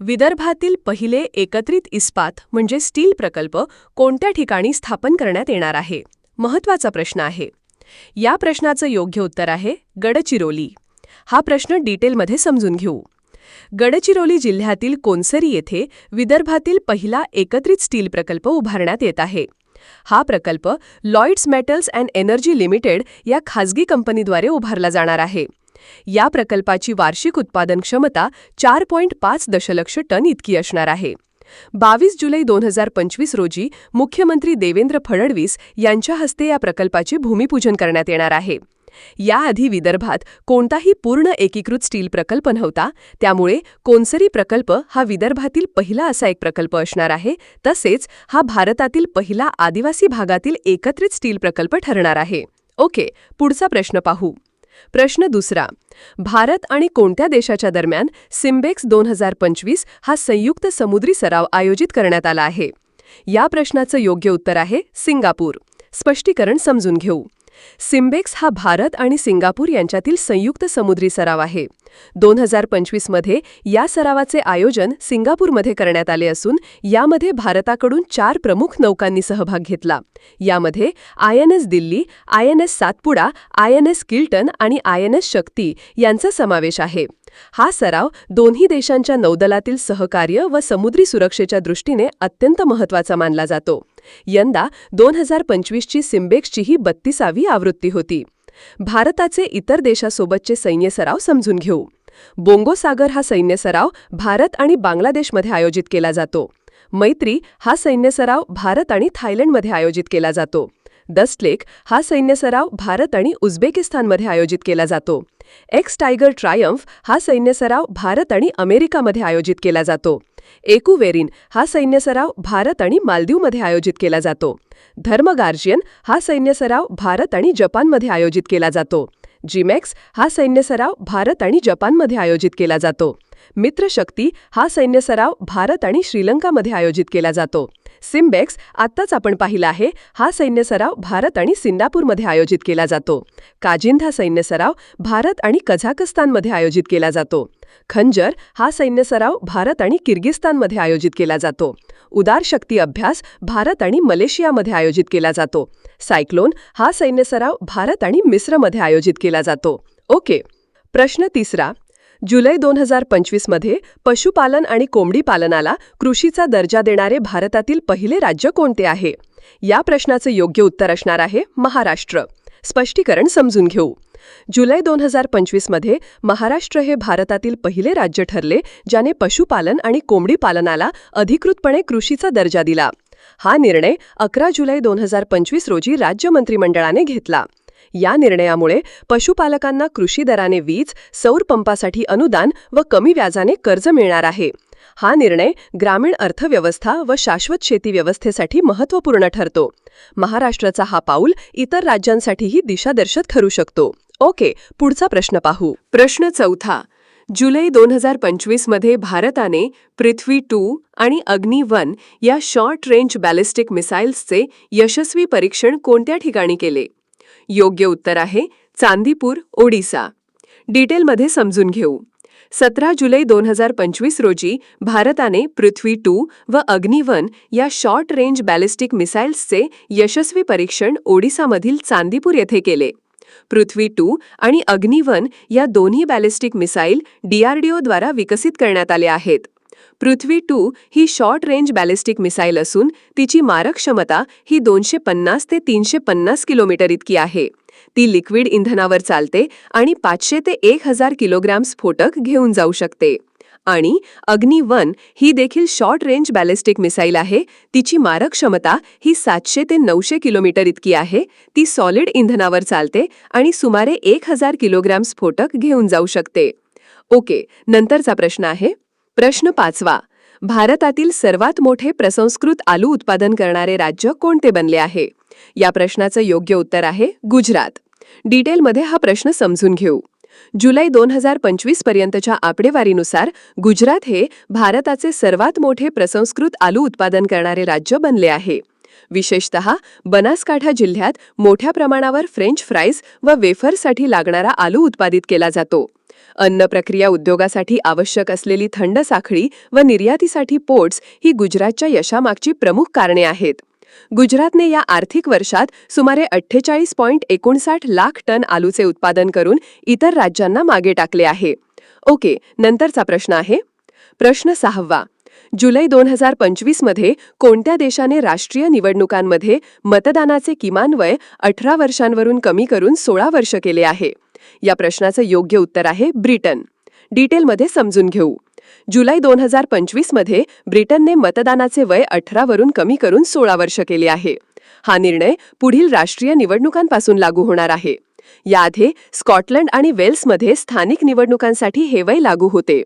विदर्भातील पहिले एकत्रित इस्पात म्हणजे स्टील प्रकल्प कोणत्या ठिकाणी स्थापन करण्यात येणार आहे? महत्त्वाचा प्रश्न आहे. या प्रश्नाचं योग्य उत्तर आहे गडचिरोली. हा प्रश्न डिटेलमध्ये समजून घेऊ. गडचिरोली जिल्ह्यातील कोनसरी येथे विदर्भातील पहिला एकत्रित स्टील प्रकल्प उभारण्यात येत आहे. हा प्रकल्प Lloyds metals and energy limited या खाजगी कंपनीद्वारे उभारला जाणार आहे. या प्रकल्पाची वार्षिक उत्पादन क्षमता चार पॉईंट पाच दशलक्ष टन इतकी असणार आहे. बावीस जुलै दोन हजार पंचवीस रोजी मुख्यमंत्री देवेंद्र फडणवीस यांच्या हस्ते या प्रकल्पाचे भूमिपूजन करण्यात येणार आहे. याआधी विदर्भात कोणताही पूर्ण एकीकृत स्टील प्रकल्प नव्हता त्यामुळे कोनसरी प्रकल्प हा विदर्भातील पहिला असा एक प्रकल्प असणार आहे तसेच हा भारतातील पहिला आदिवासी भागातील एकत्रित स्टील प्रकल्प ठरणार आहे. ओके पुढचा प्रश्न पाहू. प्रश्न दुसरा भारत आणि कोणत्या देशाच्या दरम्यान सिम्बेक्स दोन हजार पंचवीस हा संयुक्त समुद्री सराव आयोजित करण्यात आला आहे? या प्रश्नाचं योग्य उत्तर आहे सिंगापूर. स्पष्टीकरण समजून घेऊ. सिम्बेक्स हा भारत आणि सिंगापूर यांच्यातील संयुक्त समुद्री सराव आहे. दोन हजार पंचवीसमध्ये या सरावाचे आयोजन सिंगापूरमध्ये करण्यात आले असून यामध्ये भारताकडून चार प्रमुख नौकांनी सहभाग घेतला. यामध्ये I N S Delhi I N S Satpura I N S Kiltan आणि आय एन एस शक्ती यांचा समावेश आहे. हा सराव दोन्ही देशांच्या नौदलातील सहकार्य व समुद्री सुरक्षेच्या दृष्टीने अत्यंत महत्त्वाचा मानला जातो. यंदा दोन हजार पंचवीसची सिम्बेक्सची ही बत्तीसावी आवृत्ती होती. भारताचे इतर देशासोबतचे सैन्य सराव समजून घेऊ. बोंगोसागर हा सैन्य सराव भारत आणि बांगलादेशमध्ये आयोजित केला जातो. मैत्री हा सैन्य सराव भारत आणि थायलंडमध्ये आयोजित केला जातो. दस्टलेक हा सैन्य सराव भारत आणि उझबेकिस्तानमध्ये आयोजित केला जातो. एक्स टायगर ट्रायम्फ हा सैन्य सराव भारत आणि अमेरिकामध्ये आयोजित केला जातो. एकुवेरिन हा सैन्य सराव भारत आणि मालदीवमध्ये आयोजित केला जातो. धर्मगार्जियन हा सैन्य सराव भारत आणि जपानमध्ये आयोजित केला जातो. जिमॅक्स हा सैन्य सराव भारत आणि जपानमध्ये आयोजित केला जातो. मित्रशक्ती हा सैन्य सराव भारत आणि श्रीलंकामध्ये आयोजित केला जातो. सिम्बेक्स आत्ताच आपण पाहिला आहे. हा सैन्य सराव भारत आणि सिंगापूरमध्ये आयोजित केला जातो. काजिंधा सैन्य सराव भारत आणि कझाकस्तानमध्ये आयोजित केला जातो. खंजर हा सैन्य सराव भारत आणि किर्गिस्तानमध्ये आयोजित केला जातो. उदार शक्ती अभ्यास भारत आणि मलेशियामध्ये आयोजित केला जातो. सायक्लोन हा सैन्य सराव भारत आणि मिस्रमध्ये आयोजित केला जातो. ओके. प्रश्न तिसरा. जुलै दोन हजार पंचवीसमध्ये पशुपालन आणि कोंबडी पालनाला कृषीचा दर्जा देणारे भारतातील पहिले राज्य कोणते आहे? या प्रश्नाचं योग्य उत्तर असणार आहे महाराष्ट्र. स्पष्टीकरण समजून घेऊ. जुलै दोन हजार पंचवीसमध्ये महाराष्ट्र हे भारतातील पहिले राज्य ठरले ज्याने पशुपालन आणि कोंबडी पालनाला अधिकृतपणे कृषीचा दर्जा दिला. हा निर्णय अकरा जुलै दोन हजार पंचवीस रोजी राज्य मंत्रिमंडळाने घेतला. या निर्णयामुळे पशुपालकांना कृषी दराने वीज सौर पंपासाठी अनुदान व कमी व्याजाने कर्ज मिळणार आहे. हा निर्णय ग्रामीण अर्थव्यवस्था व शाश्वत शेती व्यवस्थेसाठी महत्त्वपूर्ण ठरतो. महाराष्ट्राचा हा पाऊल इतर राज्यांसाठीही दिशादर्शक ठरू शकतो. ओके पुढचा प्रश्न पाहू. प्रश्न चौथा. जुलै दोन हजार पंचवीसमध्ये भारताने पृथ्वी टू आणि अग्नी वन या शॉर्ट रेंज बॅलिस्टिक मिसाईल्सचे यशस्वी परीक्षण कोणत्या ठिकाणी केले? योग्य उत्तर आहे चांदीपूर ओडिसा. डिटेलमध्ये समजून घेऊ. सतरा जुलै दोन हजार पंचवीस रोजी भारताने पृथ्वी टू व अग्निवन या शॉर्ट रेंज बॅलिस्टिक मिसाईल्सचे यशस्वी परीक्षण ओडिसामधील चांदीपूर येथे केले. पृथ्वी टू आणि अग्निवन या दोन्ही बॅलिस्टिक मिसाईल डीआरडीओद्वारा विकसित करण्यात आले आहेत. पृथ्वी टू ही शॉर्ट रेंज बॅलिस्टिक मिसाईल असून तिची मारक क्षमता ही दोनशे पन्नास ते तीनशे पन्नास किलोमीटर इतकी आहे. ती लिक्विड इंधनावर चालते आणि पाचशे ते एक हजार किलोग्रॅम स्फोटक घेऊन जाऊ शकते. आणि अग्नी वन ही देखील शॉर्ट रेंज बॅलिस्टिक मिसाईल आहे. तिची मारक क्षमता ही सातशे ते नऊशे किलोमीटर इतकी आहे. ती सॉलिड इंधनावर चालते आणि सुमारे एक हजार किलोग्रॅम स्फोटक घेऊन जाऊ शकते. ओके नंतरचा प्रश्न आहे. प्रश्न पाचवा. भारतातील सर्वात मोठे प्रसंस्कृत आलू उत्पादन करणारे राज्य कोणते बनले आहे? या प्रश्नाचं योग्य उत्तर आहे गुजरात. डिटेलमध्ये हा प्रश्न समजून घेऊ. जुलै दोन हजार पंचवीस पर्यंतच्या आकडेवारीनुसार गुजरात हे भारताचे सर्वात मोठे प्रसंस्कृत आलू उत्पादन करणारे राज्य बनले आहे. विशेषत बनासकाठा जिल्ह्यात मोठ्या प्रमाणावर फ्रेंच फ्राईज व वेफर्ससाठी लागणारा आलू उत्पादित केला जातो. अन्न प्रक्रिया उद्योगासाठी आवश्यक असलेली थंड साखळी व निर्यातीसाठी पोर्ट्स ही गुजरातच्या यशामागची प्रमुख कारणे आहेत. गुजरातने या आर्थिक वर्षात सुमारे अठ्ठेचाळीस पॉईंट एकोणसाठ लाख टन आलूचे उत्पादन करून इतर राज्यांना मागे टाकले आहे. ओके नंतरचा प्रश्न आहे. प्रश्न सहावा. जुलै दोन हजार पंचवीसमध्ये कोणत्या देशाने राष्ट्रीय निवडणुकांमध्ये मतदानाचे किमान वय अठरा वर्षांवरून कमी करून सोळा वर्ष केले आहे? या प्रश्नाचं योग्य उत्तर आहे ब्रिटन. डिटेलमध्ये समजून घेऊ. जुलै दोन हजार पंचवीसमध्ये ब्रिटनने मतदानाचे वय अठरावरून कमी करून सोळा वर्ष केले आहे. हा निर्णय पुढील राष्ट्रीय निवडणुकांपासून लागू होणार आहे. याआधी स्कॉटलंड आणि वेल्समध्ये स्थानिक निवडणुकांसाठी हे वय लागू होते.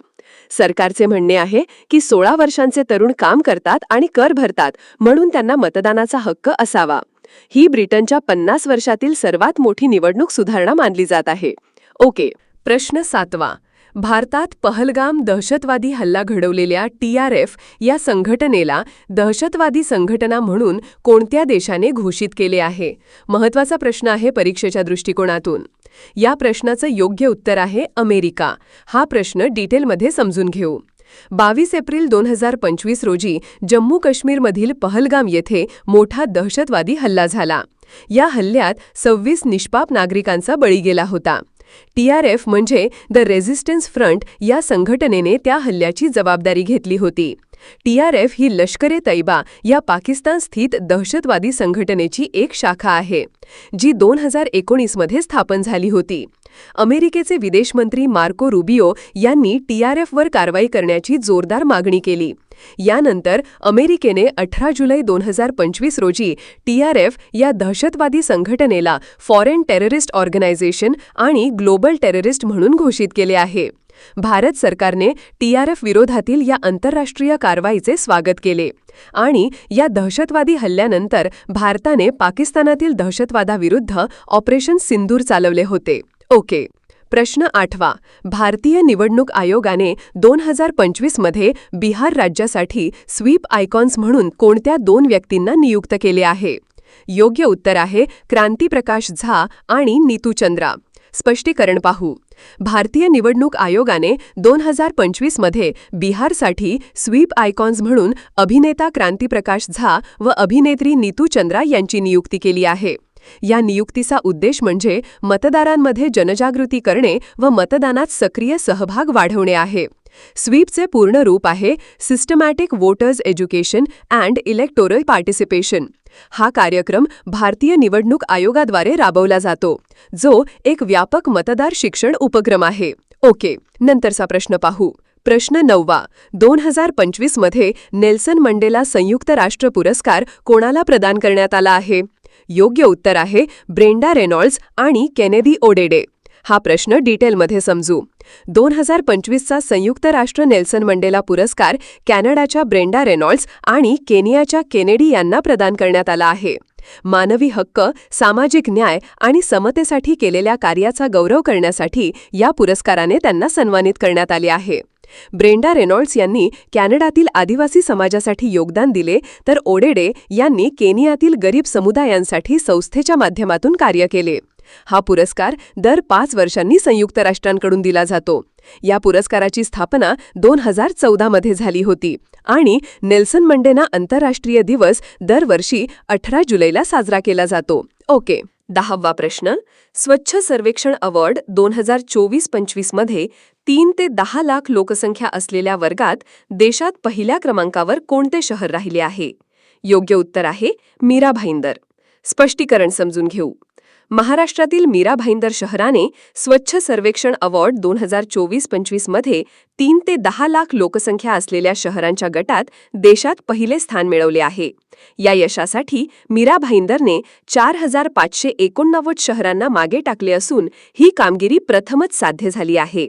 सरकारचे म्हणणे आहे की सोळा वर्षांचे तरुण काम करतात आणि कर भरतात म्हणून त्यांना मतदानाचा हक्क असावा. ही ब्रिटनच्या पन्नास वर्षातील सर्वात मोठी निवडणूक सुधारणा मानली जात आहे. ओके. प्रश्न सातवा. भारतात पहलगाम दहशतवादी हल्ला घडवलेल्या टी आर एफ या संघटनेला दहशतवादी संघटना म्हणून कोणत्या देशाने घोषित केले आहे? महत्त्वाचा प्रश्न आहे परीक्षेच्या दृष्टिकोनातून. या प्रश्नाचं योग्य उत्तर आहे अमेरिका. हा प्रश्न डिटेलमध्ये समजून घेऊ. बावीस एप्रिल दोन हजार पंचवीस रोजी जम्मू काश्मीरमधील पहलगाम येथे मोठा दहशतवादी हल्ला झाला. या हल्ल्यात सव्वीस निष्पाप नागरिकांचा बळी गेला होता. टीआरएफ म्हणजे द रेझिस्टन्स फ्रंट या संघटनेने त्या हल्ल्याची जबाबदारी घेतली होती. टीआरएफ ही लष्करे तैबा या पाकिस्तान स्थित दहशतवादी संघटनेची एक शाखा आहे जी दोन हजार एकोणीसमध्ये स्थापन झाली होती. अमेरिकेचे विदेश मंत्री मार्को रुबिओ यांनी टीआरएफवर कारवाई करण्याची जोरदार मागणी केली. यानंतर अमेरिकेने अठरा जुलै दोन हजार पंचवीस रोजी टीआरएफ या दहशतवादी संघटनेला फॉरेन टेररिस्ट ऑर्गनायझेशन आणि ग्लोबल टेररिस्ट म्हणून घोषित केले आहे. भारत सरकारने टीआरएफ विरोधातील या आंतरराष्ट्रीय कारवाईचे स्वागत केले आणि या दहशतवादी हल्ल्यानंतर भारताने पाकिस्तानातील दहशतवादाविरुद्ध ऑपरेशन सिंदूर चालवले होते. ओके. प्रश्न आठवा. भारतीय निवडणूक आयोगाने दोन हजार पंचवीसमध्ये बिहार राज्यासाठी स्वीप आयकॉन्स म्हणून कोणत्या दोन व्यक्तींना नियुक्त केले आहे? योग्य उत्तर आहे क्रांतीप्रकाश झा आणि नीतू चंद्रा. स्पष्टीकरण पाहू. भारतीय निवडणूक आयोगाने दोन हजार पंचवीसमध्ये बिहारसाठी स्वीप आयकॉन्स म्हणून अभिनेता क्रांतीप्रकाश झा व अभिनेत्री नीतू चंद्रा यांची नियुक्ती केली आहे. या नियुक्तीचा उद्देश म्हणजे मतदारांमध्ये जनजागृती करणे व मतदानात सक्रिय सहभाग वाढवणे आहे. स्वीपचे पूर्ण रूप आहे systematic voters education and electoral participation हा कार्यक्रम भारतीय निवडणूक आयोगाद्वारे राबवला जातो जो एक व्यापक मतदार शिक्षण उपक्रम आहे. ओके नंतरचा प्रश्न पाहू. प्रश्न नववा. दोन हजार पंचवीसमध्ये नेल्सन मंडेला संयुक्त राष्ट्र पुरस्कार कोणाला प्रदान करण्यात आला आहे? योग्य उत्तर आहे ब्रेंडा रेनॉल्ड्स आणि केनेदी ओडेडे. हा प्रश्न डिटेलमध्ये समजू. दोन हजार पंचवीसचा संयुक्त राष्ट्र नेल्सन मंडेला पुरस्कार कॅनडाच्या ब्रेंडा रेनॉल्ड्स आणि केनियाच्या केनेडी यांना प्रदान करण्यात आला आहे. मानवी हक्क सामाजिक न्याय आणि समतेसाठी केलेल्या कार्याचा गौरव करण्यासाठी या पुरस्काराने त्यांना सन्मानित करण्यात आले आहे. ब्रेंडा रेनॉल्ड्स यांनी कॅनडातील आदिवासी समाजासाठी योगदान दिले तर ओडेडे यांनी केनियातील गरीब समुदायांसाठी संस्थेच्या माध्यमातून कार्य केले. हा पुरस्कार दर पाच वर्षांनी संयुक्त राष्ट्रांकडून दिला जातो. या पुरस्काराची स्थापना दोन हजार चौदामध्ये झाली होती आणि नेल्सन मंडेना आंतरराष्ट्रीय दिवस दरवर्षी अठरा जुलैला साजरा केला जातो. ओके. दहावा प्रश्न. स्वच्छ सर्वेक्षण अवॉर्ड दोन हजार चोवीस पंचवीसमध्ये तीन ते दहा लाख लोकसंख्या असलेल्या वर्गात देशात पहिल्या क्रमांकावर कोणते शहर राहिले आहे? योग्य उत्तर आहे मीरा भाईंदर. स्पष्टीकरण समजून घेऊ. महाराष्ट्रातील मीरा भाईंदर शहराने स्वच्छ सर्वेक्षण अवॉर्ड दोन हजार चोवीस पंचवीसमध्ये तीन ते दहा लाख लोकसंख्या असलेल्या शहरांच्या गटात देशात पहिले स्थान मिळवले आहे. या यशासाठी मीरा भाईंदरने चार हजार पाचशे एकोणनव्वद शहरांना मागे टाकले असून ही कामगिरी प्रथमच साध्य झाली आहे.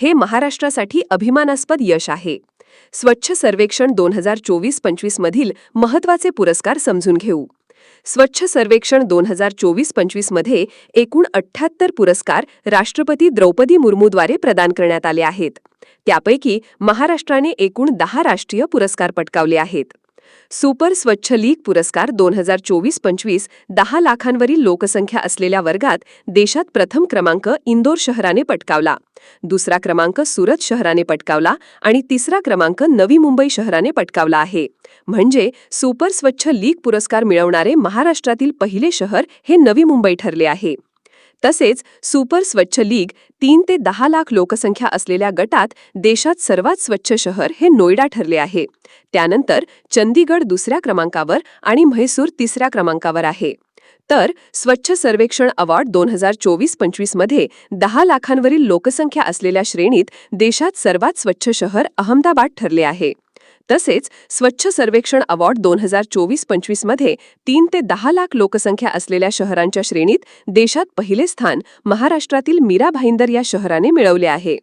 हे महाराष्ट्रासाठी अभिमानास्पद यश आहे. स्वच्छ सर्वेक्षण दोन हजार चोवीस पंचवीस मधील महत्त्वाचे पुरस्कार समजून घेऊ. स्वच्छ सर्वेक्षण दोन हजार चोवीस पंचवीसमध्ये एकूण अठ्ठ्याहत्तर पुरस्कार राष्ट्रपती द्रौपदी मुर्मूद्वारे प्रदान करण्यात आले आहेत. त्यापैकी महाराष्ट्राने एकूण दहा राष्ट्रीय पुरस्कार पटकावले आहेत. सुपर स्वच्छ लीग पुरस्कार दोन हजार चोवीस पंचवीस दहा लाखांवरील लोकसंख्या असलेल्या वर्गात देशात प्रथम क्रमांक इंदोर शहराने पटकावला. दुसरा क्रमांक सुरत शहराने पटकावला आणि तिसरा क्रमांक नवी मुंबई शहराने पटकावला आहे. म्हणजे सुपर स्वच्छ लीग पुरस्कार मिळवणारे महाराष्ट्रातील पहिले शहर हे नवी मुंबई ठरले आहे. तसेच सुपर स्वच्छ लीग तीन ते दहा लाख लोकसंख्या असलेल्या गटात देशात सर्वात स्वच्छ शहर हे नोएडा ठरले आहे. त्यानंतर चंदीगड दुसऱ्या क्रमांकावर आणि म्हैसूर तिसऱ्या क्रमांकावर आहे. तर स्वच्छ सर्वेक्षण अवॉर्ड दोन हजार चोवीस पंचवीसमध्ये दहा लाखांवरील लोकसंख्या असलेल्या श्रेणीत देशात सर्वात स्वच्छ शहर अहमदाबाद ठरले आहे. तसेच स्वच्छ सर्वेक्षण अवॉर्ड दोन हजार चोवीस पंचवीसमध्ये तीन ते दहा लाख लोकसंख्या असलेल्या शहरांच्या श्रेणीत देशात पहिले स्थान महाराष्ट्रातील मीरा भाईंदर या शहराने मिळवले आहे.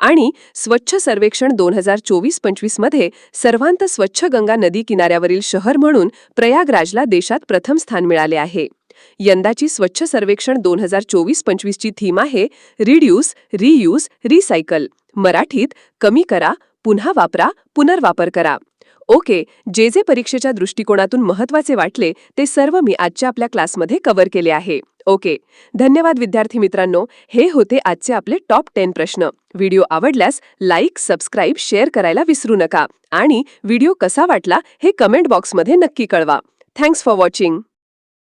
आणि स्वच्छ सर्वेक्षण दोन हजार चोवीस पंचवीसमध्ये सर्वांत स्वच्छ गंगा नदी किनाऱ्यावरील शहर म्हणून प्रयागराजला देशात प्रथम स्थान मिळाले आहे. यंदाची स्वच्छ सर्वेक्षण दोन हजार चोवीस पंचवीसची थीम आहे रिड्यूस रियूज रिसायकल. मराठीत कमी करा पुन्हा वापरा पुनर्वापर करा. ओके जे जे परीक्षेच्या दृष्टिकोनातून महत्त्वाचे वाटले ते सर्व मी आजच्या आपल्या क्लासमध्ये कव्हर केले आहे. ओके धन्यवाद विद्यार्थी मित्रांनो. हे होते आजचे आपले टॉप टेन प्रश्न. व्हिडिओ आवडल्यास लाईक सबस्क्राईब शेअर करायला विसरू नका. आणि व्हिडिओ कसा वाटला हे कमेंट बॉक्समध्ये नक्की कळवा. Thanks for watching.